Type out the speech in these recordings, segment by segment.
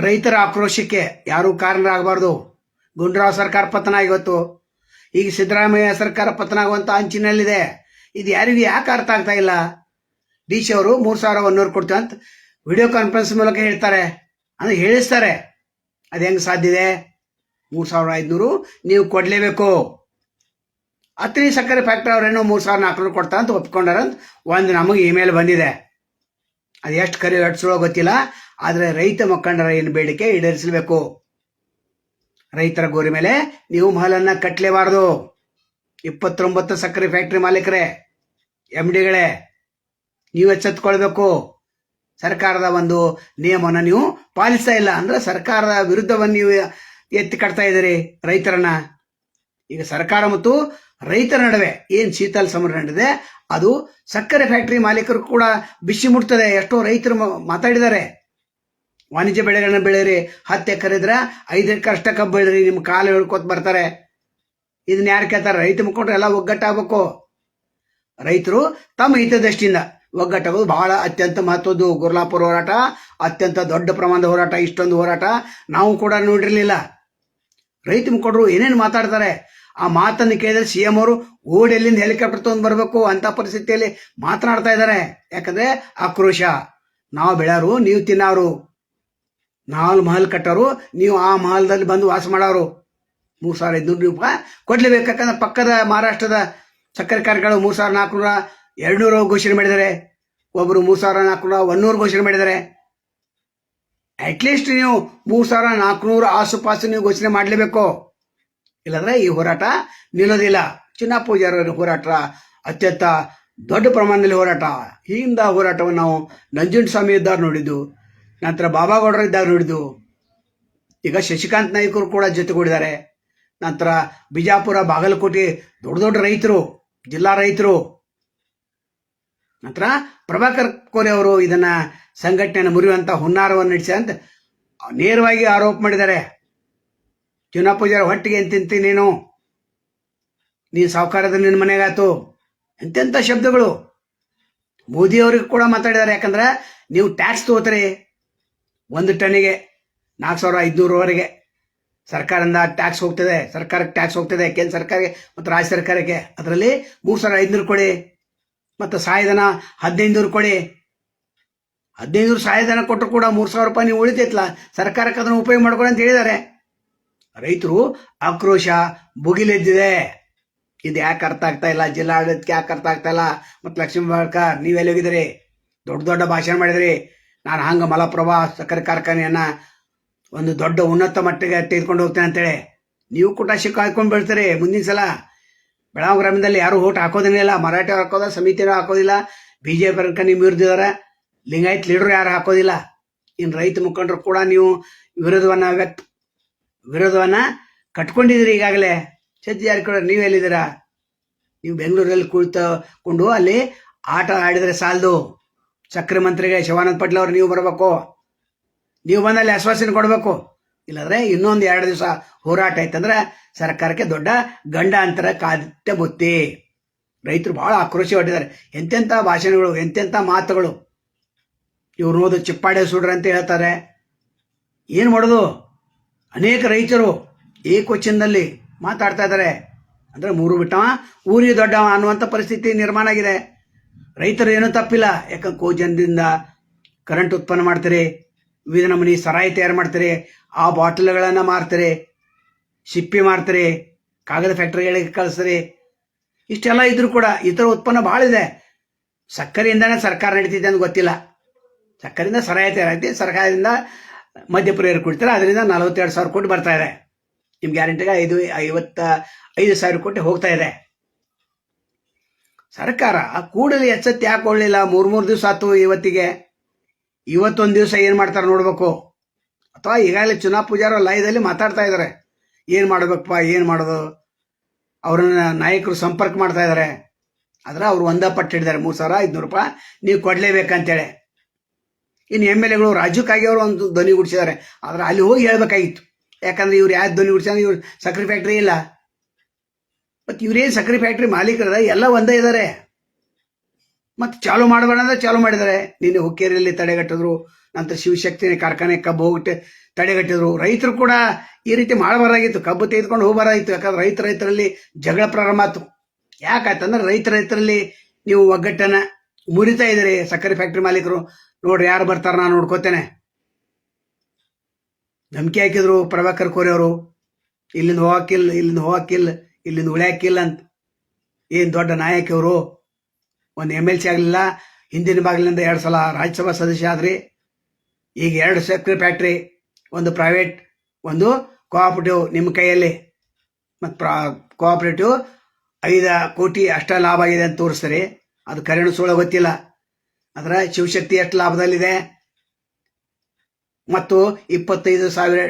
ರೈತರ ಆಕ್ರೋಶಕ್ಕೆ ಯಾರೂ ಕಾರಣರಾಗಬಾರ್ದು. ಗುಂಡ್ರಾವ್ ಸರ್ಕಾರ ಪತನ ಇವತ್ತು ಈಗ ಸಿದ್ದರಾಮಯ್ಯ ಸರ್ಕಾರ ಪತನ ಆಗುವಂಥ ಅಂಚಿನಲ್ಲಿದೆ. ಇದು ಯಾರಿಗೂ ಯಾಕೆ ಅರ್ಥ ಆಗ್ತಾ ಇಲ್ಲ? ಡಿ ಸಿ ಅವರು ಮೂರು ಸಾವಿರ ಒಂದೂರು ಕೊಡ್ತೀವಿ ಅಂತ ವಿಡಿಯೋ ಕಾನ್ಫರೆನ್ಸ್ ಮೂಲಕ ಹೇಳ್ತಾರೆ. ಅಂದ್ರೆ ಹೇಳಿಸ್ತಾರೆ. ಅದು ಹೆಂಗೆ ಸಾಧ್ಯ ಇದೆ? ಮೂರು ಸಾವಿರ ಐದುನೂರು ನೀವು ಕೊಡಲೇಬೇಕು. ಅತ್ರಿ ಸಕ್ಕರೆ ಫ್ಯಾಕ್ಟ್ರಿ ಅವ್ರೇನೋ ಮೂರು ಸಾವಿರ ನಾಲ್ಕುನೂರು ಕೊಡ್ತಾರೆ ಅಂತ ಒಪ್ಕೊಂಡಾರಂತ ಒಂದು ನಮಗೆ ಇಮೇಲ್ ಬಂದಿದೆ. ಅದು ಎಷ್ಟು ಕರಿ ಅಡ್ಸೋಳೋ ಗೊತ್ತಿಲ್ಲ. ಆದರೆ ರೈತ ಮುಖಂಡರ ಏನು ಬೇಡಿಕೆ ಈಡೇರಿಸಬೇಕು? ರೈತರ ಗೋರಿ ಮೇಲೆ ನೀವು ಮಹಲನ್ನ ಕಟ್ಟಲೇಬಾರದು ಇಪ್ಪತ್ತೊಂಬತ್ತು ಸಕ್ಕರೆ ಫ್ಯಾಕ್ಟ್ರಿ ಮಾಲೀಕರೇ ಎಂ ಡಿಗಳೇ ನೀವು ಎಚ್ಚೆತ್ಕೊಳ್ಬೇಕು ಸರ್ಕಾರದ ಒಂದು ನಿಯಮನ ನೀವು ಪಾಲಿಸ್ತಾ ಇಲ್ಲ ಅಂದ್ರೆ ಸರ್ಕಾರದ ವಿರುದ್ಧವನ್ನು ನೀವು ಎತ್ತಿ ಕಟ್ತಾ ಇದ್ದೀರಿ ರೈತರನ್ನ. ಈಗ ಸರ್ಕಾರ ಮತ್ತು ರೈತರ ನಡುವೆ ಏನು ಶೀತಲ್ ಸಮರ ನಡೆದಿದೆ, ಅದು ಸಕ್ಕರೆ ಫ್ಯಾಕ್ಟರಿ ಮಾಲೀಕರು ಕೂಡ ಬಿಸಿ ಮುಟ್ತದೆ. ಎಷ್ಟೋ ರೈತರು ಮಾತಾಡಿದ್ದಾರೆ. ವಾಣಿಜ್ಯ ಬೆಳೆಗಳನ್ನ ಬೆಳೀರಿ ಹತ್ತು ಎಕರೆ ಇದ್ರೆ ಐದು ಎಕರೆ ಅಷ್ಟ ಕಬ್ಬು ಬೆಳೀರಿ ನಿಮ್ಮ ಕಾಲು ಹೇಳ್ಕೊತ ಬರ್ತಾರೆ. ಇದನ್ನ ಯಾರು ಕೇಳ್ತಾರೆ? ರೈತ ಮುಖಂಡ್ರೆ ಎಲ್ಲ ಒಗ್ಗಟ್ಟಾಗಬೇಕು. ರೈತರು ತಮ್ಮ ಹಿತದೃಷ್ಟಿಯಿಂದ ಒಗ್ಗಟ್ಟಾಗೋದು ಬಹಳ ಅತ್ಯಂತ ಮಹತ್ವದ್ದು. ಗುರ್ಲಾಪುರ ಹೋರಾಟ, ಅತ್ಯಂತ ದೊಡ್ಡ ಪ್ರಮಾಣದ ಹೋರಾಟ, ಇಷ್ಟೊಂದು ಹೋರಾಟ ನಾವು ಕೂಡ ನೋಡಿರಲಿಲ್ಲ. ರೈತ ಮುಖಂಡರು ಏನೇನು ಮಾತಾಡ್ತಾರೆ? ಆ ಮಾತನ್ನು ಕೇಳಿದ್ರೆ ಸಿ ಎಂ ಅವರು ಓಡಿ ಎಲ್ಲಿಂದ ಹೆಲಿಕಾಪ್ಟರ್ ತಗೊಂಡು ಬರಬೇಕು ಅಂತ ಪರಿಸ್ಥಿತಿಯಲ್ಲಿ ಮಾತನಾಡ್ತಾ ಇದ್ದಾರೆ. ಯಾಕಂದ್ರೆ ಆಕ್ರೋಶ. ನಾವು ಬೆಳೆಯೋರು, ನೀವು ತಿನ್ನೋರು. ನಾವು ಮಹಲ್ ಕಟ್ಟೋರು, ನೀವು ಆ ಮಹಲ್ದಲ್ಲಿ ಬಂದು ವಾಸ ಮಾಡೋರು. ಮೂರು ಸಾವಿರ ಐದುನೂರು ರೂಪಾಯಿ ಕೊಡ್ಲೇಬೇಕು ಪಕ್ಕದ ಮಹಾರಾಷ್ಟ್ರದ ಸಕ್ಕರೆ ಕಾರ್ಖಾನೆಗಳು ಮೂರು ಸಾವಿರ ನಾಲ್ಕುನೂರ ಎರಡುನೂರು ಘೋಷಣೆ ಮಾಡಿದ್ದಾರೆ. ಒಬ್ಬರು ಮೂರು ಸಾವಿರ ನಾಲ್ಕುನೂರ ಒಂದೂರು ಘೋಷಣೆ ಮಾಡಿದ್ದಾರೆ. ಅಟ್ಲೀಸ್ಟ್ ನೀವು ಮೂರು ಸಾವಿರ ನಾಲ್ಕುನೂರು ಆಸುಪಾಸು ನೀವು ಘೋಷಣೆ ಮಾಡಲೇಬೇಕು. ಇಲ್ಲಾಂದ್ರೆ ಈ ಹೋರಾಟ ನಿಲ್ಲೋದಿಲ್ಲ. ಚಿನ್ನ ಪೂಜಾರ ಹೋರಾಟ ಅತ್ಯಂತ ದೊಡ್ಡ ಪ್ರಮಾಣದಲ್ಲಿ ಹೋರಾಟ. ಹಿಂದ ಹೋರಾಟವನ್ನು ನಾವು ನಂಜುಂಡಸ್ವಾಮಿ ಇದ್ದಾರೆ ನೋಡಿದ್ದು. ನಂತರ ಬಾಬಾಗೌಡರು ಇದ್ದಾಗ ಹಿಡಿದು ಈಗ ಶಶಿಕಾಂತ್ ನಾಯ್ಕರು ಕೂಡ ಜೊತೆಗೂಡಿದ್ದಾರೆ. ನಂತರ ಬಿಜಾಪುರ, ಬಾಗಲಕೋಟೆ ದೊಡ್ಡ ದೊಡ್ಡ ರೈತರು, ಜಿಲ್ಲಾ ರೈತರು. ನಂತರ ಪ್ರಭಾಕರ್ ಕೋರೆ ಅವರು ಇದನ್ನ ಸಂಘಟನೆಯನ್ನು ಮುರಿಯುವಂತ ಹುನ್ನಾರವನ್ನು ನಡೆಸಿ ಅಂತ ನೇರವಾಗಿ ಆರೋಪ ಮಾಡಿದ್ದಾರೆ. ಚುನಾ ಪೂಜಾರ ಹೊಟ್ಟಿಗೆ ತಿಂತಿ ನೀನು ನೀನು ಸಾಹುಕಾರದ ನಿನ್ನ ಮನೆಗಾತು ಎಂತೆಂಥ ಶಬ್ದಗಳು. ಮೋದಿಯವ್ರಿಗೆ ಕೂಡ ಮಾತಾಡಿದ್ದಾರೆ. ಯಾಕಂದ್ರೆ ನೀವು ಟ್ಯಾಕ್ಸ್ ತಗೋತೀರಿ. ಒಂದು ಟನ್ನಿಗೆ ನಾಲ್ಕು ಸಾವಿರ ಐದುನೂರವರೆಗೆ ಸರ್ಕಾರದಿಂದ ಟ್ಯಾಕ್ಸ್ ಹೋಗ್ತದೆ, ಸರ್ಕಾರಕ್ಕೆ ಟ್ಯಾಕ್ಸ್ ಹೋಗ್ತದೆ, ಕೇಂದ್ರ ಸರ್ಕಾರಕ್ಕೆ ಮತ್ತು ರಾಜ್ಯ ಸರ್ಕಾರಕ್ಕೆ. ಅದರಲ್ಲಿ ಮೂರು ಸಾವಿರ ಐದುನೂರು ಕೊಡಿ ಮತ್ತು ಸಹಾಯಧನ ಹದಿನೈದುನೂರು ಕೊಡಿ. ಹದಿನೈದುನೂರು ಸಹಾಯಧನ ಕೊಟ್ಟರು ಕೂಡ ಮೂರು ಸಾವಿರ ರೂಪಾಯಿ ನೀವು ಉಳಿತೈತಲ್ಲ, ಸರ್ಕಾರಕ್ಕೆ ಅದನ್ನು ಉಪಯೋಗ ಮಾಡ್ಕೊಳ್ಳಿ ಅಂತ ಹೇಳಿದ್ದಾರೆ. ರೈತರು ಆಕ್ರೋಶ ಬುಗಿಲೆದ್ದಿದೆ ಇದು ಯಾಕೆ ಅರ್ಥ ಆಗ್ತಾ ಇಲ್ಲ? ಜಿಲ್ಲಾಡಳಿತಕ್ಕೆ ಯಾಕೆ ಅರ್ಥ ಆಗ್ತಾ ಇಲ್ಲ? ಮತ್ತು ಲಕ್ಷ್ಮೀ ಬಾಳ್ಕರ್, ನೀವೆಲ್ಲಿ ಹೋಗಿದ್ದೀರಿ? ದೊಡ್ಡ ದೊಡ್ಡ ಭಾಷಣ ಮಾಡಿದ್ರಿ. ನಾನು ಹಂಗ ಮಲಪ್ರಭಾ ಸಕ್ಕರೆ ಕಾರ್ಖಾನೆಯನ್ನು ಒಂದು ದೊಡ್ಡ ಉನ್ನತ ಮಟ್ಟಿಗೆ ತೆಗೆದುಕೊಂಡು ಹೋಗ್ತೇನೆ ಅಂತೇಳಿ. ನೀವು ಕೂಡ ಶಿಕ್ಕ ಹಾಕೊಂಡು ಬೀಳ್ತಾರೆ ಮುಂದಿನ ಸಲ. ಬೆಳಗಾವಿ ಗ್ರಾಮದಲ್ಲಿ ಯಾರು ಓಟ್ ಹಾಕೋದೇನಿಲ್ಲ ಮರಾಠಿ ಹಾಕೋದ ಸಮಿತಿನೂ ಹಾಕೋದಿಲ್ಲ. ಬಿ ಜೆ ಪಿ ನೀವು ಇರ್ದಿದ್ದಾರೆ ಲಿಂಗಾಯತ್ ಲೀಡರ್ ಯಾರು ಹಾಕೋದಿಲ್ಲ. ಇನ್ನು ರೈತ ಮುಖಂಡರು ಕೂಡ ನೀವು ವಿರೋಧವನ್ನು ವ್ಯಕ್ತ ವಿರೋಧವನ್ನ ಕಟ್ಕೊಂಡಿದ್ದೀರಿ ಈಗಾಗಲೇ. ಯಾರು ಕೂಡ ನೀವು ಎಲ್ಲಿದ್ದೀರಾ? ನೀವು ಬೆಂಗಳೂರಲ್ಲಿ ಕುಳಿತುಕೊಂಡು ಅಲ್ಲಿ ಆಟ ಆಡಿದರೆ ಸಾಲದು. ಸಕ್ಕರೆ ಮಂತ್ರಿಗೆ ಶಿವಾನಂದ ಪಟ್ಲ ಅವ್ರು ನೀವು ಬರಬೇಕು. ನೀವು ಬಂದಲ್ಲಿ ಆಶ್ವಾಸನೆ ಕೊಡಬೇಕು. ಇಲ್ಲಾದ್ರೆ ಇನ್ನೊಂದು ಎರಡು ದಿವಸ ಹೋರಾಟ ಆಯ್ತಂದ್ರೆ ಸರ್ಕಾರಕ್ಕೆ ದೊಡ್ಡ ಗಂಡ ಅಂತರ ಕಾದಿಟ್ಟ ಬುತ್ತಿ. ರೈತರು ಬಹಳ ಆಕ್ರೋಶ ಹೊಟ್ಟಿದ್ದಾರೆ ಎಂತೆಂಥ ಭಾಷಣಗಳು, ಎಂತೆಂಥ ಮಾತುಗಳು. ಇವ್ರು ಓದು ಚಿಪ್ಪಾಡೆ ಸುಡ್ರ ಅಂತ ಹೇಳ್ತಾರೆ. ಏನು ಮಾಡೋದು? ಅನೇಕ ರೈತರು ಏಕವಚನದಲ್ಲಿ ಮಾತಾಡ್ತಾ ಇದ್ದಾರೆ. ಅಂದ್ರೆ ಮೂರು ಬಿಟ್ಟವ ಊರಿಗೆ ದೊಡ್ಡವ ಅನ್ನುವಂಥ ಪರಿಸ್ಥಿತಿ ನಿರ್ಮಾಣ ಆಗಿದೆ. ರೈತರು ಏನೂ ತಪ್ಪಿಲ್ಲ. ಯಾಕಂದ್ರೆ ಕೋಜನದಿಂದ ಕರೆಂಟ್ ಉತ್ಪನ್ನ ಮಾಡ್ತಾರೆ, ವಿವಿಧ ನಮೂನಿ ಸರಾಯಿ ತಯಾರು ಮಾಡ್ತಾರೆ, ಆ ಬಾಟಲ್ಗಳನ್ನು ಮಾರ್ತಾರೆ ಸಿಪ್ಪಿ ಮಾರ್ತಾರೆ, ಕಾಗದ ಫ್ಯಾಕ್ಟರಿಗಳಿಗೆ ಕಳಿಸ್ತಾರೆ. ಇಷ್ಟೆಲ್ಲ ಇದ್ರೂ ಕೂಡ ಇತರ ಉತ್ಪನ್ನ ಭಾಳ ಇದೆ. ಸಕ್ಕರೆಯಿಂದನೇ ಸರ್ಕಾರ ನಡೀತಿದೆ ಅಂತ ಗೊತ್ತಿಲ್ಲ. ಸಕ್ಕರೆಯಿಂದ ಸರಾಯಿ ತಯಾರಾಗ್ತಿ ಸರ್ಕಾರದಿಂದ ಮಧ್ಯಪ್ರಿಯರು ಕೊಡ್ತಾರೆ ಅದರಿಂದ ನಲವತ್ತೆರಡು ಸಾವಿರ ಕೋಟಿ ಬರ್ತಾ ಇದೆ. ನಿಮ್ ಗ್ಯಾರಂಟಿಗೆ ಐದು, ಐವತ್ತ ಐದು ಸಾವಿರ ಕೋಟಿ ಹೋಗ್ತಾ ಇದೆ. ಸರ್ಕಾರ ಕೂಡಲೇ ಎಚ್ಚೆತ್ತು ಯಾಕೆ ಕೊಳ್ಳಿಲ್ಲ ಮೂರ್, ಮೂರು ದಿವಸ ಆತು ಇವತ್ತಿಗೆ. ಇವತ್ತೊಂದು ದಿವಸ ಏನು ಮಾಡ್ತಾರೆ ನೋಡ್ಬೇಕು. ಅಥವಾ ಈಗಾಗಲೇ ಚುನಾವ್ ಪೂಜಾರ ಲಯದಲ್ಲಿ ಮಾತಾಡ್ತಾ ಇದ್ದಾರೆ ಏನು ಮಾಡ್ಬೇಕಪ್ಪ, ಏನು ಮಾಡೋದು? ಅವ್ರನ್ನ ನಾಯಕರು ಸಂಪರ್ಕ ಮಾಡ್ತಾ ಇದ್ದಾರೆ ಆದ್ರೆ ಅವ್ರು ಒಂದ ಪಟ್ಟು ಹಿಡಿದಾರೆ. ಮೂರು ಸಾವಿರ ಐದುನೂರು ರೂಪಾಯಿ ನೀವು ಕೊಡ್ಲೇಬೇಕಂತೇಳಿ. ಇನ್ನು ಎಂ ಎಲ್ ಎಗಳು ರಾಜ್ಯಕ್ಕಾಗಿ ಅವರು ಒಂದು ಧ್ವನಿ ಗುಡಿಸಿದ್ದಾರೆ. ಆದ್ರೆ ಅಲ್ಲಿ ಹೋಗಿ ಹೇಳ್ಬೇಕಾಗಿತ್ತು. ಯಾಕಂದ್ರೆ ಇವ್ರು ಯಾವ್ದು ಧ್ವನಿ ಗುಡಿಸಿದ್ರೆ? ಇವ್ರು ಸಕ್ಕರೆ ಫ್ಯಾಕ್ಟ್ರಿ ಇಲ್ಲ. ಮತ್ತು ಇವ್ರೇನು ಸಕ್ಕರೆ ಫ್ಯಾಕ್ಟ್ರಿ ಮಾಲೀಕರದ ಎಲ್ಲ ಒಂದೇ ಇದ್ದಾರೆ ಮತ್ತೆ ಚಾಲು ಮಾಡಬೇಡ ಅಂದ್ರೆ ಚಾಲು ಮಾಡಿದ್ದಾರೆ ನಿನ್ನೆ ಹುಕ್ಕೇರಿಯಲ್ಲಿ ತಡೆಗಟ್ಟಿದ್ರು, ನಂತರ ಶಿವಶಕ್ತಿ ಕಾರ್ಖಾನೆ ಕಬ್ಬು ಹೋಗ್ಬಿಟ್ಟು ತಡೆಗಟ್ಟಿದ್ರು. ರೈತರು ಕೂಡ ಈ ರೀತಿ ಮಾಡಬಾರಾಗಿತ್ತು ಕಬ್ಬು ತೆಗೆದುಕೊಂಡು ಹೋಗಬಾರಾಗಿತ್ತು ಯಾಕಂದ್ರೆ ರೈತ ರೈತರಲ್ಲಿ ಜಗಳ ಪ್ರಾರಂಭ ಆಯ್ತು ಯಾಕಾಯ್ತಂದ್ರೆ ರೈತ ರೈತರಲ್ಲಿ ನೀವು ಒಗ್ಗಟ್ಟನ್ನ ಮುರಿತಾ ಇದ್ದೀರಿ ಸಕ್ಕರೆ ಫ್ಯಾಕ್ಟ್ರಿ ಮಾಲೀಕರು. ನೋಡ್ರಿ ಯಾರು ಬರ್ತಾರ ನಾನು ನೋಡ್ಕೋತೇನೆ. ಧಮಕಿ ಹಾಕಿದ್ರು ಪ್ರಭಾಕರ್ ಕೋರೆ ಅವರು. ಇಲ್ಲಿಂದ ಹೋಗಕ್ಕಿಲ್ಲ ಇಲ್ಲಿಂದ ಹೋಗಕ್ಕಿಲ್ಲ ಇಲ್ಲಿಂದ ಉಳ್ಯಾಕಿಲ್ಲ ಅಂತ. ಏನು ದೊಡ್ಡ ನಾಯಕ ಇವರು ಒಂದು ಎಂ ಎಲ್ ಸಿ ಆಗಲಿಲ್ಲ, ಹಿಂದಿನ ಬಾಗಿಲಿಂದ ಎರಡು ಸಲ ರಾಜ್ಯಸಭಾ ಸದಸ್ಯ ಆದ್ರಿ. ಈಗ ಎರಡು ಸಕ್ಕರೆ ಫ್ಯಾಕ್ಟ್ರಿ ಒಂದು ಪ್ರೈವೇಟ್ ಒಂದು ಕೋಆಪರೇಟಿವ್ ನಿಮ್ಮ ಕೈಯಲ್ಲಿ. ಮತ್ತು ಪ್ರಾ ಕೋಆಪರೇಟಿವ್ ಐದು ಕೋಟಿ ಅಷ್ಟ ಲಾಭ ಆಗಿದೆ ಅಂತ ತೋರಿಸ್ತಾರೆ. ಅದು ಕರೆಣು ಸುಳ್ಳು ಗೊತ್ತಿಲ್ಲ. ಅದರ ಶಿವಶಕ್ತಿ ಎಷ್ಟು ಲಾಭದಲ್ಲಿದೆ? ಮತ್ತು ಇಪ್ಪತ್ತೈದು ಸಾವಿರ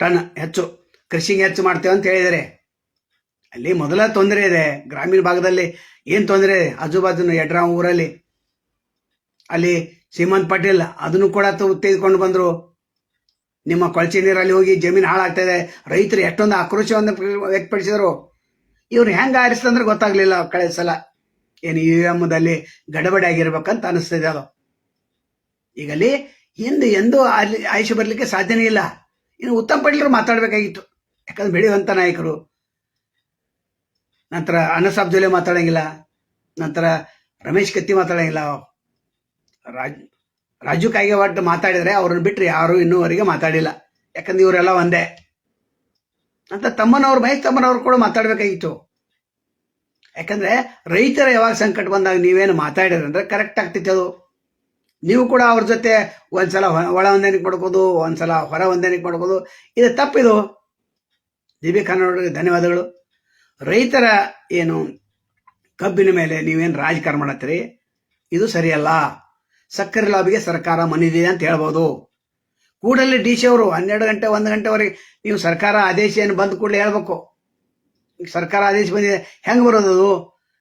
ಟನ್ ಹೆಚ್ಚು, ಕೃಷಿಗೆ ಹೆಚ್ಚು ಮಾಡ್ತೇವೆ ಅಂತ ಹೇಳಿದ್ದಾರೆ. ಅಲ್ಲಿ ಮೊದಲ ತೊಂದರೆ ಇದೆ. ಗ್ರಾಮೀಣ ಭಾಗದಲ್ಲಿ ಏನು ತೊಂದರೆ? ಇದೆ ಆಜುಬಾಜುನ ಯಡ್ರಾಮ್ ಊರಲ್ಲಿ. ಅಲ್ಲಿ ಸೀಮಂತ್ ಪಟೇಲ್ ಅದನ್ನು ಕೂಡ ತೆಗೆದುಕೊಂಡು ಬಂದರು. ನಿಮ್ಮ ಕೊಳಚೆ ನೀರಲ್ಲಿ ಹೋಗಿ ಜಮೀನು ಹಾಳಾಗ್ತಾ ಇದೆ ರೈತರು ಎಷ್ಟೊಂದು ಆಕ್ರೋಶವನ್ನು ವ್ಯಕ್ತಪಡಿಸಿದರು. ಇವ್ರು ಹೆಂಗೆ ಆರಿಸ್ತಂದ್ರೆ ಗೊತ್ತಾಗ್ಲಿಲ್ಲ ಕಳೆದ ಸಲ. ಏನು ಯು ಎಮ್ದಲ್ಲಿ ಗಡಬಡಿ ಆಗಿರ್ಬೇಕಂತ ಅನಿಸ್ತಿದೆ ಅದು. ಈಗ ಅಲ್ಲಿ ಹಿಂದೆ ಎಂದೂ ಅಲ್ಲಿ ಆಯುಷ ಬರಲಿಕ್ಕೆ ಸಾಧ್ಯನೇ ಇಲ್ಲ. ಇನ್ನು ಉತ್ತಮ ಪಡಿಲರು ಮಾತಾಡಬೇಕಾಗಿತ್ತು. ಯಾಕಂದ್ರೆ ಬೆಳೆಯುವಂಥ ನಾಯಕರು. ನಂತರ ಅನಸಾಬ್ ಜೊಲೆ ಮಾತಾಡಂಗಿಲ್ಲ. ನಂತರ ರಮೇಶ್ ಕತ್ತಿ ಮಾತಾಡಂಗಿಲ್ಲ. ರಾಜ್, ರಾಜು ಕಾಯ್ಗೆವಾಡ್ ಮಾತಾಡಿದ್ರೆ ಅವ್ರನ್ನ ಬಿಟ್ಟರೆ ಯಾರು ಇನ್ನೂವರೆಗೆ ಮಾತಾಡಿಲ್ಲ. ಯಾಕಂದ್ರೆ ಇವರೆಲ್ಲ ಒಂದೇ. ಅಂತ ತಮ್ಮನವ್ರು, ಮಹೇಶ್ ತಮ್ಮನವ್ರು ಕೂಡ ಮಾತಾಡಬೇಕಾಗಿತ್ತು. ಯಾಕಂದ್ರೆ ರೈತರ ಯಾವಾಗ ಸಂಕಟ ಬಂದಾಗ ನೀವೇನು ಮಾತಾಡಿದ್ರೆ ಅಂದ್ರೆ ಕರೆಕ್ಟ್ ಆಗ್ತಿತ್ತು ಅದು. ನೀವು ಕೂಡ ಅವ್ರ ಜೊತೆ ಒಂದ್ಸಲ ಒಳ ಹೊಂದಾಣಿಕೆ ಮಾಡ್ಕೋದು ಒಂದ್ಸಲ ಹೊರ ಹೊಂದಾಣಿಕೆ ಮಾಡ್ಕೋದು ಇದು ತಪ್ಪಿದು. ಜಿ ಬಿ ಖಾನವ್ರಿಗೆ ಧನ್ಯವಾದಗಳು. ರೈತರ ಏನು ಕಬ್ಬಿನ ಮೇಲೆ ನೀವೇನು ರಾಜಕಾರಣ ಮಾಡತ್ತೀರಿ? ಇದು ಸರಿಯಲ್ಲ. ಸಕ್ಕರೆ ಲಾಬಿಗೆ ಸರ್ಕಾರ ಮನಿದೆ ಅಂತ ಹೇಳ್ಬೋದು. ಕೂಡಲೇ ಡಿ ಸಿ ಅವರು ಹನ್ನೆರಡು ಗಂಟೆ, ಒಂದು ಗಂಟೆವರೆಗೆ ನೀವು ಸರ್ಕಾರ ಆದೇಶ ಏನು ಬಂದ ಕೂಡಲೇ ಹೇಳ್ಬೇಕು. ಸರ್ಕಾರ ಆದೇಶ ಬಂದಿದೆ. ಹೆಂಗೆ ಬರೋದು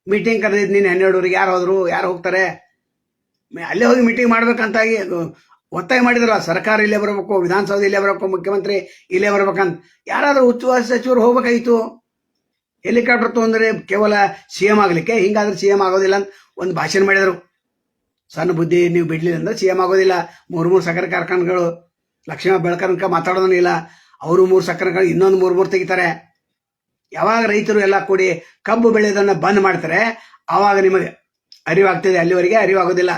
ಮೀಟಿಂಗ್ ಕರೆದಿದ್ದು ನೀನು ಹನ್ನೆರಡುವರೆಗೆ ಯಾರು ಹೋದರು? ಯಾರು ಹೋಗ್ತಾರೆ? ಅಲ್ಲೇ ಹೋಗಿ ಮೀಟಿಂಗ್ ಮಾಡ್ಬೇಕಂತಾಗಿ ಒತ್ತಾಯ ಮಾಡಿದ್ರಲ್ಲ. ಸರ್ಕಾರ ಇಲ್ಲೇ ಬರಬೇಕು, ವಿಧಾನಸೌಧ ಇಲ್ಲೇ ಬರಬೇಕು, ಮುಖ್ಯಮಂತ್ರಿ ಇಲ್ಲೇ ಬರ್ಬೇಕಂತ. ಯಾರಾದರೂ ಉಸ್ತುವಾರಿ ಸಚಿವರು ಹೋಗ್ಬೇಕಾಗಿತ್ತು? ಹೆಲಿಕಾಪ್ಟರ್ ತೊಂದರೆ ಕೇವಲ ಸಿ ಎಂ ಆಗಲಿಕ್ಕೆ, ಹಿಂಗಾದ್ರೆ ಸಿ ಎಂ ಆಗೋದಿಲ್ಲ ಅಂತ ಒಂದು ಭಾಷಣ ಮಾಡಿದರು. ಸಣ್ಣ ಬುದ್ಧಿ ನೀವು ಬಿಡ್ಲಿಲ್ಲ ಅಂದ್ರೆ ಸಿ ಎಂ ಆಗೋದಿಲ್ಲ. ಮೂರು ಮೂರು ಸಕ್ಕರೆ ಕಾರ್ಖಾನೆಗಳು, ಲಕ್ಷ್ಮೀ ಬೆಳಕನಕ ಮಾತಾಡೋದನ್ನ ಇಲ್ಲ. ಅವರು ಮೂರು ಸಕ್ಕರೆಗಳು ಇನ್ನೊಂದು ಮೂರು ಮೂರು ತೆಗಿತಾರೆ. ಯಾವಾಗ ರೈತರು ಎಲ್ಲ ಕೂಡಿ ಕಬ್ಬು ಬೆಳೆಯೋದನ್ನ ಬಂದ್ ಮಾಡ್ತಾರೆ, ಆವಾಗ ನಿಮಗೆ ಅರಿವಾಗ್ತದೆ. ಅಲ್ಲಿವರೆಗೆ ಅರಿವಾಗೋದಿಲ್ಲ.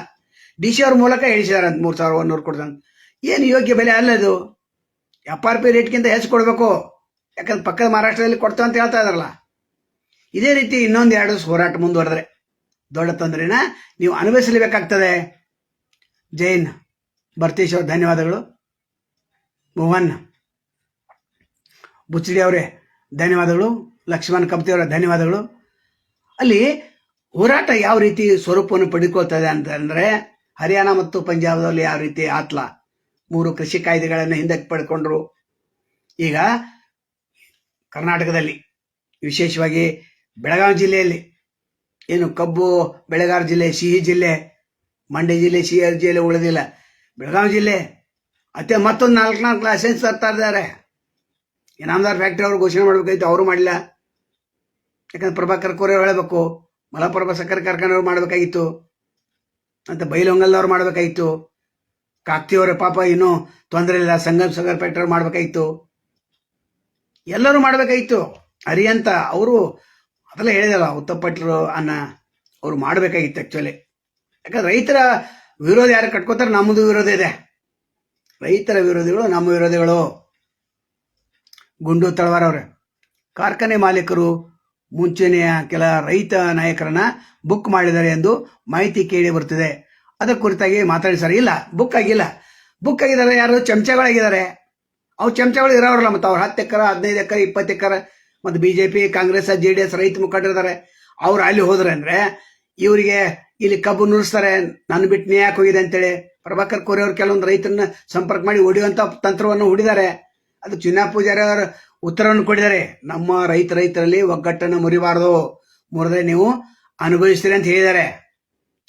ಡಿ ಸಿ ಅವ್ರ ಮೂಲಕ ಹೇಳಿಸಿದಾರೆ ಅಂತ ಮೂರು ಸಾವಿರ ಒಂದೂರು ಕೊಡ್ದಂಗೆ ಏನು ಯೋಗ್ಯ ಬೆಲೆ ಅಲ್ಲ ಇದು ಎಫ್ ಆರ್ ಪಿ ರೇಟ್ಗಿಂತ ಹೆಚ್ಚು ಕೊಡಬೇಕು. ಯಾಕಂದ್ರೆ ಪಕ್ಕದ ಮಹಾರಾಷ್ಟ್ರದಲ್ಲಿ ಕೊಡ್ತೇವೆ ಅಂತ ಹೇಳ್ತಾ ಇದಾರಲ್ಲ ಇದೇ ರೀತಿ ಇನ್ನೊಂದು ಎರಡು ಹೋರಾಟ ಮುಂದುವರೆದ್ರೆ ದೊಡ್ಡ ತೊಂದರೆನ? ನೀವು ಅನುಭವಿಸಲೇಬೇಕಾಗ್ತದೆ. ಜೈನ್ ಬರ್ತೀಶ್ ಅವ್ರ, ಧನ್ಯವಾದಗಳು. ಮೋಹನ್ ಬುಚ್ಚಡಿ ಅವರೇ, ಧನ್ಯವಾದಗಳು. ಲಕ್ಷ್ಮಣ್ ಕಪ್ತಿ ಅವರ, ಧನ್ಯವಾದಗಳು. ಅಲ್ಲಿ ಹೋರಾಟ ಯಾವ ರೀತಿ ಸ್ವರೂಪವನ್ನು ಪಡೆದುಕೊಳ್ತದೆ ಅಂತಂದರೆ ಹರಿಯಾಣ ಮತ್ತು ಪಂಜಾಬ್ದಲ್ಲಿ ಯಾವ ರೀತಿ ಆತ್ಲ ಮೂರು ಕೃಷಿ ಕಾಯ್ದೆಗಳನ್ನು ಹಿಂದಕ್ಕೆ ಪಡ್ಕೊಂಡ್ರು. ಈಗ ಕರ್ನಾಟಕದಲ್ಲಿ ವಿಶೇಷವಾಗಿ ಬೆಳಗಾವಿ ಜಿಲ್ಲೆಯಲ್ಲಿ ಏನು ಕಬ್ಬು ಬೆಳಗಾವಿ ಜಿಲ್ಲೆ, ಸಿಹಿ ಜಿಲ್ಲೆ, ಮಂಡ್ಯ ಜಿಲ್ಲೆ ಸಿಹಿ ಜಿಲ್ಲೆ ಉಳಿದಿಲ್ಲ. ಬೆಳಗಾವಿ ಜಿಲ್ಲೆ ಅತ್ತೆ ಮತ್ತೊಂದು ನಾಲ್ಕು ನಾಲ್ಕು ಲೈಸೆನ್ಸ್ ತರ್ತಾ ಇದ್ದಾರೆ? ಇನಾಮದಾರ್ ಫ್ಯಾಕ್ಟ್ರಿ ಅವರು ಘೋಷಣೆ ಮಾಡಬೇಕಾಯ್ತು, ಅವರು ಮಾಡಿಲ್ಲ. ಯಾಕಂದ್ರೆ ಪ್ರಭಾಕರ್ ಕೋರೆ ಹೇಳಬೇಕು, ಮಲಪ್ರಭಾ ಸಕ್ಕರೆ ಕಾರ್ಖಾನೆಯವ್ರು ಮಾಡಬೇಕಾಗಿತ್ತು, ಅಂತ ಬೈಲೊಂಗಲ್ನವ್ರು ಮಾಡಬೇಕಾಗಿತ್ತು ಕಾಕ್ತಿಯವರ ಪಾಪ ಇನ್ನೂ ತೊಂದರೆ ಇಲ್ಲ, ಸಂಗಮ್ ಸಗರ್ ಫ್ಯಾಕ್ಟ್ರಿ ಮಾಡಬೇಕಾಗಿತ್ತು. ಎಲ್ಲರೂ ಮಾಡಬೇಕಾಗಿತ್ತು. ಅರಿಯಂತ ಅವರು ಅದೆಲ್ಲ ಹೇಳಿದಲ್ಲ ಉತ್ತಪಟ್ಟರು ಅನ್ನ ಅವ್ರು ಮಾಡಬೇಕಾಗಿತ್ತು ಆ್ಯಕ್ಚುಲಿ ಯಾಕಂದ್ರೆ ರೈತರ ವಿರೋಧ ಯಾರು ಕಟ್ಕೋತಾರೆ ನಮ್ಮದು ವಿರೋಧ ಇದೆ. ರೈತರ ವಿರೋಧಿಗಳು ನಮ್ಮ ವಿರೋಧಿಗಳು. ಗುಂಡು ತಳವಾರ ಅವ್ರೆ. ಕಾರ್ಖಾನೆ ಮಾಲೀಕರು ಮುಂಚೆನೆಯ ಕೆಲ ರೈತ ನಾಯಕರನ್ನ ಬುಕ್ ಮಾಡಿದ್ದಾರೆ ಎಂದು ಮಾಹಿತಿ ಕೇಳಿ ಬರ್ತಿದೆ ಅದಕ್ಕೆ ಕುರಿತಾಗಿ ಮಾತಾಡಿ ಸರ್. ಇಲ್ಲ ಬುಕ್ ಆಗಿಲ್ಲ. ಬುಕ್ ಆಗಿದ್ದಾರೆ ಯಾರು? ಚಮಚಗಳಾಗಿದ್ದಾರೆ. ಅವ್ರು ಚಮಚಗಳು ಇರೋರಲ್ಲ ಮತ್ತು ಅವ್ರು ಹತ್ತು ಎಕರೆ, ಹದಿನೈದು ಎಕರೆ, ಇಪ್ಪತ್ತು ಎಕರೆ ಮತ್ತು B J P Congress, J D S ರೈತ ಮುಖಂಡರಿದ್ದಾರೆ ಅವ್ರು ಅಲ್ಲಿ ಹೋದ್ರೆ ಅಂದ್ರೆ ಇವರಿಗೆ ಇಲ್ಲಿ ಕಬ್ಬು ನುರಿಸ್ತಾರೆ. ನಾನು ಬಿಟ್ಟು ನೇ ಯಾಕೆ ಹೋಗಿದೆ ಅಂತೇಳಿ ಪ್ರಭಾಕರ್ ಕೋರಿ ಅವರು ಕೆಲವೊಂದು ರೈತರನ್ನ ಸಂಪರ್ಕ ಮಾಡಿ ಹೊಡೆಯುವಂತ ತಂತ್ರವನ್ನು ಹೂಡಿದ್ದಾರೆ. ಅದು ಚುನಾ ಪೂಜಾರಿ ಅವರು ಉತ್ತರವನ್ನು ಕೊಟ್ಟಿದ್ದಾರೆ. ನಮ್ಮ ರೈತ ರೈತರಲ್ಲಿ ಒಗ್ಗಟ್ಟನ್ನು ಮುರಿಬಾರದು. ಮುರಿದ್ರೆ ನೀವು ಅನುಭವಿಸ್ತೀರಿ ಅಂತ ಹೇಳಿದ್ದಾರೆ.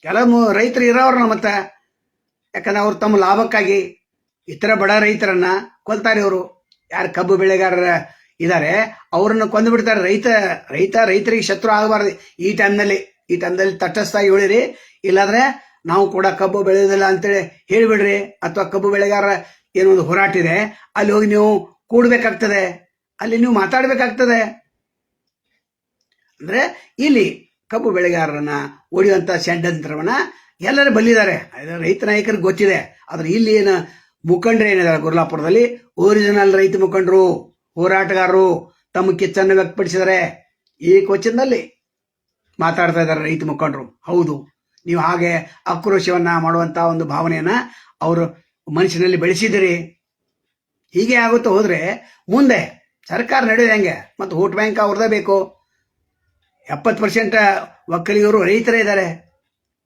ಕೆಲವು ರೈತರು ಇರೋರು ಮತ್ತೆ. ಯಾಕಂದ್ರೆ ಅವ್ರು ತಮ್ಮ ಲಾಭಕ್ಕಾಗಿ ಇತರ ಬಡ ರೈತರನ್ನ ಕೊಲ್ತಾರೆ ಇವರು. ಯಾರು ಕಬ್ಬು ಬೆಳೆಗಾರರ ಇದ್ದಾರೆ ಅವ್ರನ್ನ ಕೊಂದು ಬಿಡ್ತಾರೆ. ರೈತ ರೈತ, ರೈತರಿಗೆ ಶತ್ರು ಆಗಬಾರ್ದು. ಈ ಟೈಮ್ನಲ್ಲಿ ಈ ಟೈಮ್ನಲ್ಲಿ ತಟಸ್ಥಾಗಿ ಉಳಿರಿ ಇಲ್ಲಾಂದ್ರೆ ನಾವು ಕೂಡ ಕಬ್ಬು ಬೆಳೆಯೋದಿಲ್ಲ ಅಂತೇಳಿ ಹೇಳಿಬಿಡ್ರಿ. ಅಥವಾ ಕಬ್ಬು ಬೆಳೆಗಾರ ಏನೊಂದು ಹೋರಾಟ ಇದೆ, ಅಲ್ಲಿ ಹೋಗಿ ನೀವು ಕೂಡಬೇಕಾಗ್ತದೆ. ಅಲ್ಲಿ ನೀವು ಮಾತಾಡಬೇಕಾಗ್ತದೆ. ಅಂದ್ರೆ ಇಲ್ಲಿ ಕಬ್ಬು ಬೆಳೆಗಾರರನ್ನ ಓಡಿಯುವಂತ ಷಡ್ಯಂತ್ರವನ್ನ ಎಲ್ಲರೂ ಬಲ್ಲಿದ್ದಾರೆ. ರೈತ ನಾಯಕರಿಗೆ ಗೊತ್ತಿದೆ. ಆದ್ರೆ ಇಲ್ಲಿ ಏನು ಮುಖಂಡರು ಏನಿದ್ದಾರೆ ಗುರ್ಲಾಪುರದಲ್ಲಿ? ಒರಿಜಿನಲ್ ರೈತ ಮುಖಂಡರು. ಹೋರಾಟಗಾರರು ತಮ್ಮ ಕಿಚ್ಚನ್ನು ವ್ಯಕ್ತಪಡಿಸಿದರೆ ಈ ಕೊಚ್ಚಿನಲ್ಲಿ ಮಾತಾಡ್ತಾ ಇದ್ದಾರೆ ರೈತ ಮುಖಂಡರು. ಹೌದು, ನೀವು ಹಾಗೆ ಆಕ್ರೋಶವನ್ನ ಮಾಡುವಂತ ಒಂದು ಭಾವನೆಯನ್ನ ಅವರು ಮನಸ್ಸಿನಲ್ಲಿ ಬೆಳೆಸಿದಿರಿ ಹೀಗೆ ಆಗುತ್ತಾ ಹೋದ್ರೆ ಮುಂದೆ ಸರ್ಕಾರ ನಡೆಯೋದು ಹೆಂಗೆ? ಮತ್ತು ವೋಟ್ ಬ್ಯಾಂಕ್ ಅವ್ರದೇ ಬೇಕು. ಎಪ್ಪತ್ತು ಪರ್ಸೆಂಟ್ ಒಕ್ಕಲಿಗರು ರೈತರೇ ಇದ್ದಾರೆ.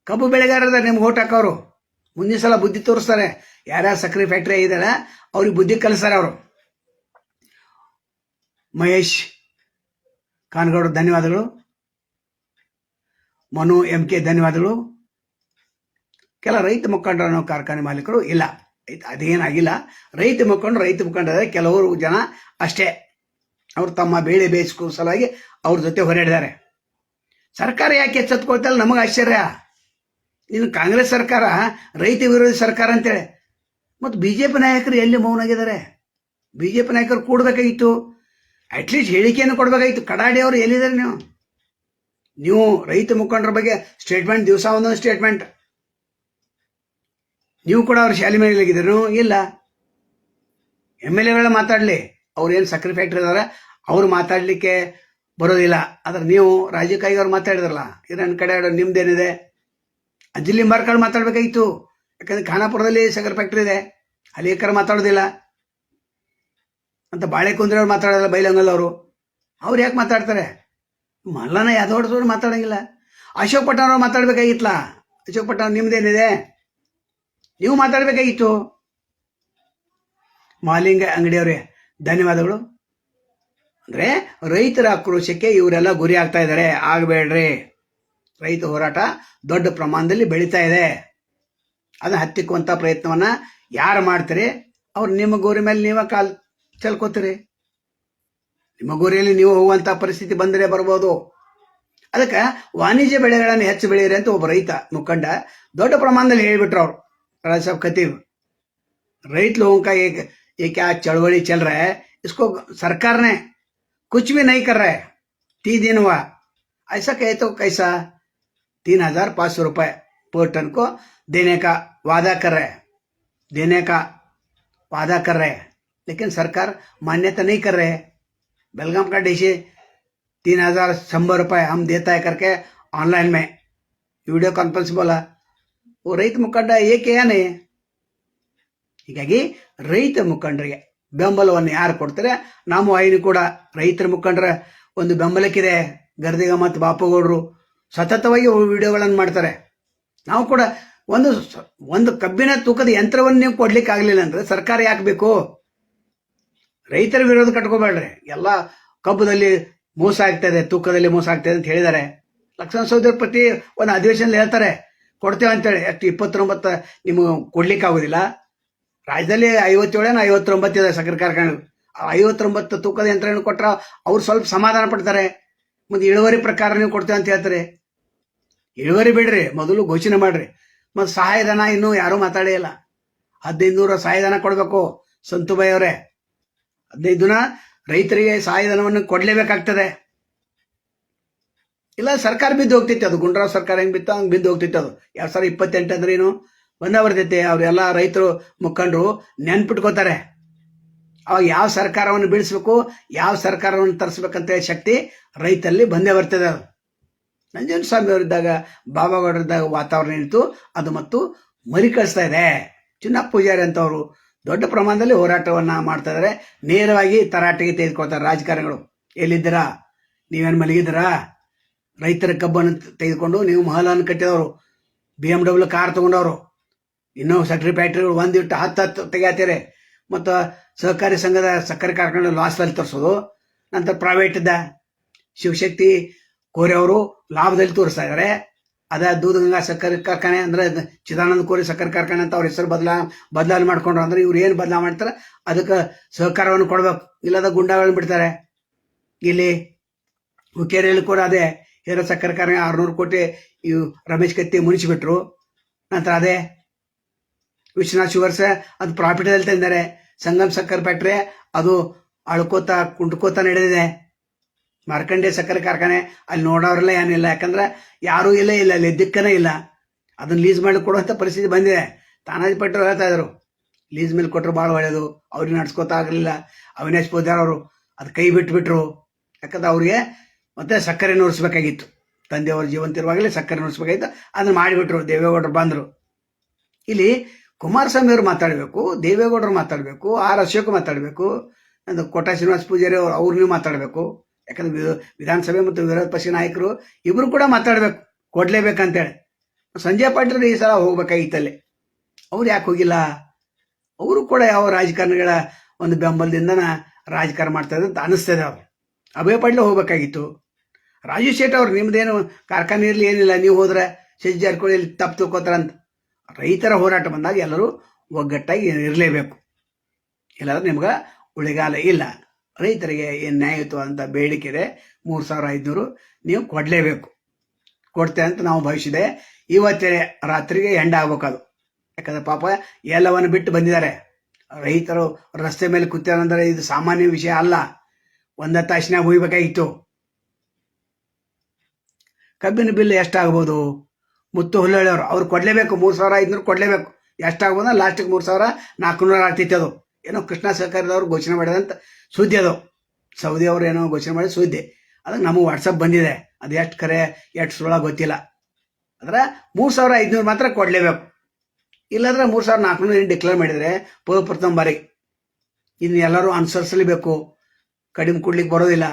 ಕಬ್ಬು ಬೆಳೆಗಾರರ ನಿಮ್ಗೆ ಓಟ್ ಹಾಕೋರು. ಮುಂದಿನ ಸಲ ಬುದ್ಧಿ ತೋರಿಸ್ತಾರೆ. ಯಾರ್ಯಾರು ಸಕ್ಕರೆ ಫ್ಯಾಕ್ಟ್ರಿ ಇದ್ದಾರೆ ಅವ್ರಿಗೆ ಬುದ್ಧಿ ಕಲಿಸ್ತಾರೆ ಅವರು. ಮಹೇಶ್ ಕಾನ್ಗೌಡ ಧನ್ಯವಾದಗಳು. ಮನು ಎಂ ಕೆ ಧನ್ಯವಾದಗಳು. ಕೆಲ ರೈತ ಮುಖಂಡರನ್ನು ಕಾರ್ಖಾನೆ ಮಾಲೀಕರು ಇಲ್ಲ. ಅದೇನಾಗಿಲ್ಲ. ರೈತ ಮುಖಂಡರು ರೈತ ಮುಖಂಡರ ಕೆಲವರು ಜನ ಅಷ್ಟೇ. ಅವರು ತಮ್ಮ ಬೇಳೆ ಬೇಯಿಸ್ಕೋ ಸಲುವಾಗಿ ಅವ್ರ ಜೊತೆ ಹೊರಡಿದ್ದಾರೆ. ಸರ್ಕಾರ ಯಾಕೆ ಎಚ್ಚೆತ್ಕೊಳ್ತಲ್ಲ ನಮಗೆ ಆಶ್ಚರ್ಯ. ಇನ್ನು ಕಾಂಗ್ರೆಸ್ ಸರ್ಕಾರ, ರೈತ ವಿರೋಧಿ ಸರ್ಕಾರ ಅಂತೇಳಿ. ಮತ್ತು ಬಿ ಜೆ ಪಿ ನಾಯಕರು ಎಲ್ಲಿ ಮೌನಾಗಿದ್ದಾರೆ? ಬಿ ಜೆ ಪಿ ನಾಯಕರು ಕೂಡಬೇಕಾಗಿತ್ತು. ಅಟ್ಲೀಸ್ಟ್ ಹೇಳಿಕೆಯನ್ನು ಕೊಡಬೇಕಾಗಿತ್ತು ಕಡಾಡಿ ಅವರು ಎಲ್ಲಿದ್ದಾರೆ ನೀವು? ನೀವು ರೈತ ಮುಖಂಡರ ಬಗ್ಗೆ ಸ್ಟೇಟ್ಮೆಂಟ್ ದಿವಸ ಒಂದೊಂದು ಸ್ಟೇಟ್ಮೆಂಟ್ ನೀವು ಕೂಡ ಅವ್ರ ಶಾಲೆ ಮೇಲಿದ್ದೀರು ಇಲ್ಲ. ಎಂ ಎಲ್ ಎಗಳ ಮಾತಾಡಲಿ. ಅವ್ರು ಏನು ಸಕ್ಕರೆ ಫ್ಯಾಕ್ಟ್ರಿ ಇದಾರೆ ಅವ್ರು ಮಾತಾಡಲಿಕ್ಕೆ ಬರೋದಿಲ್ಲ. ಆದ್ರೆ ನೀವು ರಾಜಕೀಯ ಅವ್ರು ಮಾತಾಡಿದ್ರಲ್ಲ? ನನ್ನ ಕಡೆ ನಿಮ್ದೇನಿದೆ? ಅಜ್ಜಿಲಿ ಮಾರ್ಕಂಡು ಮಾತಾಡಬೇಕಾಗಿತ್ತು ಯಾಕಂದ್ರೆ ಖಾನಾಪುರದಲ್ಲಿ ಸಕ್ಕರೆ ಫ್ಯಾಕ್ಟ್ರಿ ಇದೆ. ಅಲ್ಲಿ ಮಾತಾಡೋದಿಲ್ಲ. ಅಂತ ಬಾಳೆ ಕುಂದ್ರವ್ರು ಮಾತಾಡಲ್ಲ ಬೈಲಂಗಲ್ ಅವರು ಅವ್ರು ಯಾಕೆ ಮಾತಾಡ್ತಾರೆ? ಮಲ್ಲನ ಯಾದವ್ ಮಾತಾಡಂಗಿಲ್ಲ. ಅಶೋಕ್ ಪಟ್ಟಣ ಅವ್ರು ಮಾತಾಡ್ಬೇಕಾಗಿತ್ತಲ್ಲ ಅಶೋಕ್ ಪಟ್ಟಣ ನಿಮ್ದೇನಿದೆ? ನೀವು ಮಾತಾಡಬೇಕಾಗಿತ್ತು. ಮಾಲಿಂಗ ಅಂಗಡಿಯವ್ರೆ, ಧನ್ಯವಾದಗಳು. ಅಂದ್ರೆ ರೈತರ ಆಕ್ರೋಶಕ್ಕೆ ಇವರೆಲ್ಲ ಗುರಿ ಆಗ್ತಾ ಇದ್ದಾರೆ. ಆಗಬೇಡ್ರಿ. ರೈತ ಹೋರಾಟ ದೊಡ್ಡ ಪ್ರಮಾಣದಲ್ಲಿ ಬೆಳೀತಾ ಇದೆ. ಅದನ್ನ ಹತ್ತಿಕ್ಕುವಂತ ಪ್ರಯತ್ನವನ್ನ ಯಾರು ಮಾಡ್ತಾರೆ? ಅವ್ರು ನಿಮ್ಮ ಗುರಿ ಮೇಲೆ ನೀವ ಕಾಲ್ ಚೆಲ್ಕೋತೀರಿ ನಿಮ್ಮ ಗೋರಿಯಲ್ಲಿ ನೀವು ಹೋಗುವಂತ ಪರಿಸ್ಥಿತಿ ಬಂದರೆ ಬರ್ಬೋದು ಅದಕ್ಕೆ ವಾಣಿಜ್ಯ ಬೆಳೆಗಳನ್ನು ಹೆಚ್ಚು ಬೆಳೆಯಿರಿ ಅಂತ ಒಬ್ಬ ರೈತ ಮುಖಂಡ ದೊಡ್ಡ ಪ್ರಮಾಣದಲ್ಲಿ ಹೇಳಿಬಿಟ್ರು ಅವ್ರು राजा साहब खतीब रईत लोगों का एक ये क्या चड़वड़ी चल रहा है इसको सरकार ने कुछ भी नहीं कर रहा है तीन दिन हुआ ऐसा कहे तो कैसा तीन हजार पाँच सौ रुपये पर टन को देने का वादा कर रहे हैं देने का वादा कर रहे हैं लेकिन सरकार मान्यता नहीं कर रहे हैं बेलगाम का डीसी तीन हजार शंबर रुपये हम देता है करके ऑनलाइन में वीडियो कॉन्फ्रेंस बोला ಓ ರೈತ ಮುಖಂಡ ಏಕೆ ಏನೇ ಹೀಗಾಗಿ ರೈತ ಮುಖಂಡರಿಗೆ ಬೆಂಬಲವನ್ನು ಯಾರು ಕೊಡ್ತಾರೆ ನಮ್ಮ ಐನು ಕೂಡ ರೈತರ ಮುಖಂಡರ ಒಂದು ಬೆಂಬಲಕ್ಕಿದೆ ಗರ್ದಿಗ ಮತ್ತು ಬಾಪುಗೌಡರು ಸತತವಾಗಿ ವಿಡಿಯೋಗಳನ್ನು ಮಾಡ್ತಾರೆ ನಾವು ಕೂಡ ಒಂದು ಸ- ಒಂದು ಕಬ್ಬಿನ ತೂಕದ ಯಂತ್ರವನ್ನು ನೀವು ಕೊಡ್ಲಿಕ್ಕೆ ಆಗಲಿಲ್ಲ ಅಂದ್ರೆ ಸರ್ಕಾರ ಯಾಕೆ ಬೇಕು ರೈತರ ವಿರೋಧ ಕಟ್ಕೋಬೇಡ್ರಿ. ಎಲ್ಲ ಕಬ್ಬದಲ್ಲಿ ಮೋಸ ಆಗ್ತದೆ ತೂಕದಲ್ಲಿ ಮೋಸ ಆಗ್ತದೆ ಅಂತ ಹೇಳಿದ್ದಾರೆ. ಲಕ್ಷ್ಮಣ ಸೌಧರ ಪ್ರತಿ ಒಂದು ಅಧಿವೇಶನದಲ್ಲಿ ಹೇಳ್ತಾರೆ, ಕೊಡ್ತೇವೆ ಅಂತೇಳಿ. ಅಷ್ಟು ಇಪ್ಪತ್ತೊಂಬತ್ತು ನಿಮಗೆ ಕೊಡ್ಲಿಕ್ಕೆ ಆಗೋದಿಲ್ಲ. ರಾಜ್ಯದಲ್ಲಿ ಐವತ್ತೇಳೇನು ಐವತ್ತೊಂಬತ್ತು ಇದೆ ಸಕ್ಕರೆ ಕಾರ್ಖಾನೆ ಐವತ್ತೊಂಬತ್ತು ತೂಕದ ಯಂತ್ರ ಕೊಟ್ರ ಅವ್ರು ಸ್ವಲ್ಪ ಸಮಾಧಾನ ಪಡ್ತಾರೆ. ಮತ್ತು ಇಳುವರಿ ಪ್ರಕಾರ ನೀವು ಕೊಡ್ತೇವೆ ಅಂತ ಹೇಳ್ತಾರೆ. ಇಳುವರಿ ಬಿಡ್ರಿ, ಮೊದಲು ಘೋಷಣೆ ಮಾಡ್ರಿ. ಮತ್ತು ಸಹಾಯಧನ ಇನ್ನೂ ಯಾರೂ ಮಾತಾಡೇ ಇಲ್ಲ. ಹದಿನೈದು ನೂರ ಸಹಾಯಧನ ಕೊಡಬೇಕು, ಸಂತುಬಾಯಿ ಅವರೇ. ಹದಿನೈದು ದಿನ ರೈತರಿಗೆ ಸಹಾಯಧನವನ್ನು ಕೊಡಲೇಬೇಕಾಗ್ತದೆ. ಇಲ್ಲ, ಸರ್ಕಾರ ಬಿದ್ದು ಹೋಗ್ತೈತೆ ಅದು. ಗುಂಡ್ರಾವ್ ಸರ್ಕಾರ ಹೆಂಗ್ ಬಿತ್ತು ಹಂಗೆ ಬಿದ್ದು ಹೋಗ್ತೈತೆ ಅದು. ಎರಡು ಸಾವಿರ ಇಪ್ಪತ್ತೆಂಟು ಅಂದ್ರೆ ಏನು? ಬಂದ ಬರ್ತೈತೆ. ಅವ್ರೆಲ್ಲ ರೈತರು, ಮುಖಂಡರು ನೆನ್ಪಿಟ್ಕೋತಾರೆ. ಅವಾಗ ಯಾವ ಸರ್ಕಾರವನ್ನು ಬೀಳಿಸ್ಬೇಕು, ಯಾವ ಸರ್ಕಾರವನ್ನು ತರಿಸ್ಬೇಕಂತ ಶಕ್ತಿ ರೈತಲ್ಲಿ ಬಂದೇ ಬರ್ತದೆ ಅದು. ನಂಜನ ಸ್ವಾಮಿ ಅವರಿದ್ದಾಗ, ಬಾಬಾಗೌಡರಿದ್ದಾಗ ವಾತಾವರಣ ಇತ್ತು. ಅದು ಮತ್ತು ಮರಿಕಳಿಸ್ತಾ ಇದೆ. ಚಿನ್ನಪ್ಪ ಪೂಜಾರಿ ಅಂತವರು ದೊಡ್ಡ ಪ್ರಮಾಣದಲ್ಲಿ ಹೋರಾಟವನ್ನ ಮಾಡ್ತಾ ಇದ್ದಾರೆ ನೇರವಾಗಿ ತರಾಟೆಗೆ ತೆಗೆದುಕೊಳ್ತಾರೆ ರಾಜಕಾರಣಿಗಳು. ಎಲ್ಲಿದ್ದೀರಾ? ನೀವೇನು ಮಲಗಿದ್ದೀರಾ? ರೈತರ ಕಬ್ಬನ್ನು ತೆಗೆದುಕೊಂಡು ನೀವು ಮಹಲನ್ನು ಕಟ್ಟಿದವರು ಬಿ ಎಂ ಡಬ್ಲ್ಯೂ ಕಾರ್ ತಗೊಂಡವರು, ಇನ್ನೂ ಸಕ್ಕರೆ ಫ್ಯಾಕ್ಟ್ರಿಗಳು ಒಂದಿಟ್ಟು ಹತ್ತು ಹತ್ತು ತೆಗಿಯಾತೀರಿ. ಮತ್ತು ಸಹಕಾರಿ ಸಂಘದ ಸಕ್ಕರೆ ಕಾರ್ಖಾನೆ ಲಾಸ್ದಲ್ಲಿ ತೋರಿಸೋದು. ನಂತರ ಪ್ರೈವೇಟ್ ಇದ್ದ ಶಿವಶಕ್ತಿ ಕೋರೆ ಅವರು ಲಾಭದಲ್ಲಿ ತೋರಿಸ್ತಾ ಇದ್ದಾರೆ ಅದ ದೂಧಗಂಗಾ ಸಕ್ಕರೆ ಕಾರ್ಖಾನೆ ಅಂದ್ರೆ ಚಿದಾನಂದ ಕೋರಿ ಸಕ್ಕರೆ ಕಾರ್ಖಾನೆ ಅಂತ ಅವ್ರ ಹೆಸರು ಬದಲಾ ಬದಲಾವಣೆ ಮಾಡ್ಕೊಂಡ್ರು ಅಂದ್ರೆ ಇವ್ರು ಏನು ಬದಲಾವಣೆ ಮಾಡ್ತಾರೆ? ಅದಕ್ಕೆ ಸಹಕಾರವನ್ನು ಕೊಡ್ಬೇಕು. ಇಲ್ಲದ ಗುಂಡಾಗಳನ್ನ ಬಿಡ್ತಾರೆ. ಇಲ್ಲಿ ಹುಕ್ಕೇರಿಯಲ್ಲಿ ಕೂಡ ಅದೇ ಹೇರ ಸಕ್ಕರೆ ಕಾರ್ಖಾನೆ ಆರ್ನೂರು ಕೋಟಿ ಇವು ರಮೇಶ್ ಕತ್ತಿ ಮುನಿಸಿಬಿಟ್ರು. ನಂತರ ಅದೇ ವಿಶ್ವನಾಥ್ ಶುಗರ್ಸ್ ಅದು ಪ್ರಾಫಿಟಲ್ಲಿ ತಂದಿದ್ದಾರೆ. ಸಂಗಮ್ ಸಕ್ಕರೆ ಫ್ಯಾಕ್ಟ್ರಿ ಅದು ಅಳ್ಕೋತ ಕುಂಟ್ಕೋತ ನಡೆದಿದೆ. ಮಾರ್ಕಂಡೆ ಸಕ್ಕರೆ ಕಾರ್ಖಾನೆ, ಅಲ್ಲಿ ನೋಡೋರೆಲ್ಲ ಏನಿಲ್ಲ. ಯಾಕಂದ್ರೆ ಯಾರೂ ಇಲ್ಲ ಇಲ್ಲ, ಅಲ್ಲಿ ದಿಕ್ಕನೇ ಇಲ್ಲ. ಅದನ್ನ ಲೀಸ್ ಮಾಡಿ ಕೊಡುವಂಥ ಪರಿಸ್ಥಿತಿ ಬಂದಿದೆ. ತಾನಾಜಿ ಪಟ್ಟರು ಹೇಳ್ತಾ ಇದ್ರು ಲೀಸ್ ಮೇಲೆ ಕೊಟ್ಟರು ಭಾಳ ಒಳ್ಳೆಯದು ಅವ್ರಿಗೆ ನಡ್ಸ್ಕೊತಾ ಆಗಲಿಲ್ಲ, ಅವಿನಾಶ್ ಪೂಜಾರ್ ಅವರು ಅದು ಕೈ ಬಿಟ್ಬಿಟ್ರು. ಯಾಕಂದ್ರೆ ಅವ್ರಿಗೆ ಮತ್ತೆ ಸಕ್ಕರೆ ನುರಿಸ್ಬೇಕಾಗಿತ್ತು ತಂದೆಯವರು ಜೀವಂತಿರುವಾಗಲೇ ಸಕ್ಕರೆ ನೋಡಿಸ್ಬೇಕಾಗಿತ್ತು, ಅದನ್ನ ಮಾಡಿಬಿಟ್ರು, ದೇವೇಗೌಡರು ಬಂದರು. ಇಲ್ಲಿ ಕುಮಾರಸ್ವಾಮಿ ಅವರು ಮಾತಾಡಬೇಕು, ದೇವೇಗೌಡರು ಮಾತಾಡಬೇಕು, ಆರ್ ಅಶೋಕ್ ಮಾತಾಡಬೇಕು ಕೋಟಾ ಶ್ರೀನಿವಾಸ ಪೂಜಾರಿ ಅವರು ಅವ್ರನ್ನೂ ಮಾತಾಡಬೇಕು. ಯಾಕಂದ್ರೆ ವಿಧ- ವಿಧಾನಸಭೆ ಮತ್ತು ವಿರೋಧ ಪಕ್ಷ ನಾಯಕರು ಇಬ್ರು ಕೂಡ ಮಾತಾಡಬೇಕು. ಕೊಡ್ಲೇಬೇಕಂತೇಳಿ. ಸಂಜಯ್ ಪಾಟೀಲ್ ಈ ಸಲ ಹೋಗ್ಬೇಕಾಗಿತ್ತಲ್ಲಿ. ಅವ್ರು ಯಾಕೆ ಹೋಗಿಲ್ಲ? ಅವರು ಕೂಡ ಯಾವ ರಾಜಕಾರಣಿಗಳ ಒಂದು ಬೆಂಬಲದಿಂದನ ರಾಜಕಾರಣ ಮಾಡ್ತಾ ಅಂತ ಅನಿಸ್ತದೆ ಅವ್ರು ಅಭಯ ಪಾಟೀಲ್ ಹೋಗ್ಬೇಕಾಗಿತ್ತು. ರಾಜು ಶೇಟ್ ಅವ್ರು ನಿಮ್ದೇನು ಕಾರ್ಖಾನೆ ಇರಲಿ ಏನಿಲ್ಲ, ನೀವು ಹೋದ್ರೆ ಶಶಿ ಜಾರಕಿಹೊಳಿ ತಪ್ಪು ತಿಳ್ಕೊತಾರಂತ ರೈತರ ಹೋರಾಟ ಬಂದಾಗ ಎಲ್ಲರೂ ಒಗ್ಗಟ್ಟಾಗಿ ಇರಲೇಬೇಕು. ಇಲ್ಲಾಂದ್ರೆ ನಿಮ್ಗೆ ಉಳಿಗಾಲ ಇಲ್ಲ. ರೈತರಿಗೆ ಏನು ನ್ಯಾಯಯುತವಾದಂಥ ಬೇಡಿಕೆ ಇದೆ, ಮೂರು ಸಾವಿರ ಐದುನೂರು, ನೀವು ಕೊಡಲೇಬೇಕು. ಕೊಡ್ತೇವೆ ಅಂತ ನಾವು ಭಾವಿಸಿದೆ. ಇವತ್ತೇ ರಾತ್ರಿಗೆ ಎಂಡ ಆಗ್ಬೇಕದು. ಯಾಕಂದ್ರೆ ಪಾಪ ಎಲ್ಲವನ್ನು ಬಿಟ್ಟು ಬಂದಿದ್ದಾರೆ. ರೈತರು ರಸ್ತೆ ಮೇಲೆ ಕೂತಾರಂದ್ರೆ ಇದು ಸಾಮಾನ್ಯ ವಿಷಯ ಅಲ್ಲ. ಒಂದ ತಾಸಿನಾಗ ಹೋಗ್ಬೇಕಾಗಿತ್ತು ಕಬ್ಬಿನ ಬಿಲ್ ಎಷ್ಟಾಗ್ಬೋದು? ಮುತ್ತು ಹುಲ್ಲಳ್ಳಿಯವರು, ಅವ್ರು ಕೊಡಲೇಬೇಕು. ಮೂರು ಸಾವಿರ ಐದುನೂರು ಕೊಡಲೇಬೇಕು. ಎಷ್ಟಾಗ್ಬೋದು ಲಾಸ್ಟಿಗೆ ಮೂರು ಸಾವಿರ ನಾಲ್ಕುನೂರ ಆಗ್ತೈತೆ ಅದು ಏನೋ ಕೃಷ್ಣ ಸಹಕಾರದವ್ರು ಘೋಷಣೆ ಮಾಡಿದಂತ ಸುದ್ದಿ ಅದು. ಸೌದಿ ಅವರು ಏನೋ ಘೋಷಣೆ ಮಾಡಿದ ಸುದ್ದಿ. ಅದಕ್ಕೆ ನಮಗೆ ವಾಟ್ಸಪ್ ಬಂದಿದೆ. ಅದು ಎಷ್ಟು ಕರೆ, ಎಷ್ಟು ಸುಳ್ಳ ಗೊತ್ತಿಲ್ಲ. ಅಂದ್ರೆ ಮೂರು ಸಾವಿರ ಐದುನೂರು ಮಾತ್ರ ಕೊಡಲೇಬೇಕು. ಇಲ್ಲಾಂದ್ರೆ ಮೂರು ಸಾವಿರ ನಾಲ್ಕುನೂರು ಏನು ಡಿಕ್ಲೇರ್ ಮಾಡಿದರೆ ಪ್ರಥಮ ಬಾರಿ. ಇನ್ನು ಎಲ್ಲರೂ ಅನುಸರಿಸಲೇಬೇಕು. ಕಡಿಮೆ ಕೊಡ್ಲಿಕ್ಕೆ ಬರೋದಿಲ್ಲ.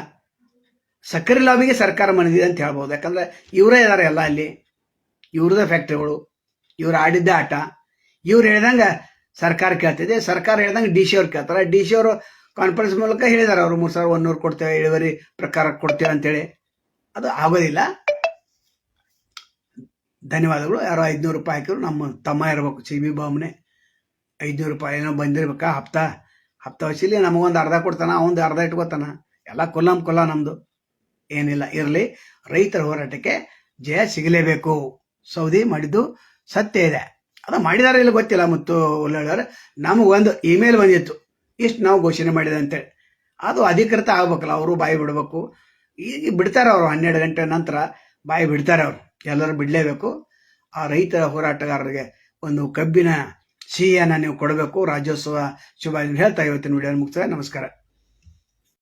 ಸಕ್ಕರೆ ಲಾಬಿಗೆ ಸರ್ಕಾರ ಮನೆದಿದೆ ಅಂತ ಹೇಳ್ಬೋದು. ಯಾಕಂದ್ರೆ ಇವರೇ ಇದ್ದಾರೆ ಎಲ್ಲ ಅಲ್ಲಿ. ಇವ್ರದೇ ಫ್ಯಾಕ್ಟ್ರಿಗಳು ಇವ್ರು ಆಡಿದ್ದ ಆಟ. ಇವ್ರು ಹೇಳ್ದಂಗೆ ಸರ್ಕಾರ ಕೇಳ್ತಿದೆ. ಸರ್ಕಾರ ಹೇಳ್ದಂಗೆ ಡಿ ಸಿ ಅವ್ರು ಕೇಳ್ತಾರೆ. ಡಿ ಸಿ ಅವರು ಕಾನ್ಫರೆನ್ಸ್ ಮೂಲಕ ಹೇಳಿದಾರೆ ಅವರು ಮೂರು ಸಾವಿರ ಒಂದೂರು ಕೊಡ್ತೇವೆ, ಇಳುವರಿ ಪ್ರಕಾರ ಕೊಡ್ತೇವೆ ಅಂತೇಳಿ. ಅದು ಆಗೋದಿಲ್ಲ. ಧನ್ಯವಾದಗಳು. ಯಾರೋ ಐದುನೂರು ರೂಪಾಯಿ ಹಾಕಿದ್ರು, ನಮ್ಮ ತಮ್ಮ ಇರಬೇಕು, ಸಿ ಬಿ ಬಾಮ್ನೆ ಐದುನೂರು ರೂಪಾಯಿ ಏನೋ ಬಂದಿರ್ಬೇಕಾ ಹಪ್ತ? ಹಪ್ತಾ ವಸೀಲಿ ನಮಗೊಂದು ಅರ್ಧ ಕೊಡ್ತಾನ, ಅವಂದು ಅರ್ಧ ಇಟ್ಕೋತಾನ. ಎಲ್ಲ ಕೊಲ್ಲಂ ಕೊಲ್ಲ ನಮ್ಮದು ಏನಿಲ್ಲ, ಇರಲಿ. ರೈತರ ಹೋರಾಟಕ್ಕೆ ಜಯ ಸಿಗಲೇಬೇಕು. ಸೌದಿ ಮಾಡಿದ್ದು ಸತ್ಯ ಇದೆ. ಅದು ಮಾಡಿದಾರೆ ಇಲ್ಲ ಗೊತ್ತಿಲ್ಲ ಮತ್ತು ಒಳ್ಳೆ ನಮಗೊಂದು ಇಮೇಲ್ ಬಂದಿತ್ತು. ಇಷ್ಟು ನಾವು ಘೋಷಣೆ ಮಾಡಿದೆ ಅಂತೇಳಿ ಅದು ಅಧಿಕೃತ ಆಗ್ಬೇಕಲ್ಲ, ಅವರು ಬಾಯಿ ಬಿಡಬೇಕು. ಈಗ ಬಿಡ್ತಾರೆ ಅವರು ಹನ್ನೆರಡು ಗಂಟೆ ನಂತರ ಬಾಯಿ ಬಿಡ್ತಾರೆ ಅವರು. ಎಲ್ಲರೂ ಬಿಡಲೇಬೇಕು. ಆ ರೈತರ ಹೋರಾಟಗಾರರಿಗೆ ಒಂದು ಕಬ್ಬಿನ ಸಿಹಿಯನ್ನು ನೀವು ಕೊಡಬೇಕು. ರಾಜ್ಯೋತ್ಸವ ಶುಭ ಹೇಳ್ತಾ ಇವತ್ತಿನ ವಿಡಿಯೋ ಮುಗಿಸ್ತಾರೆ ನಮಸ್ಕಾರ.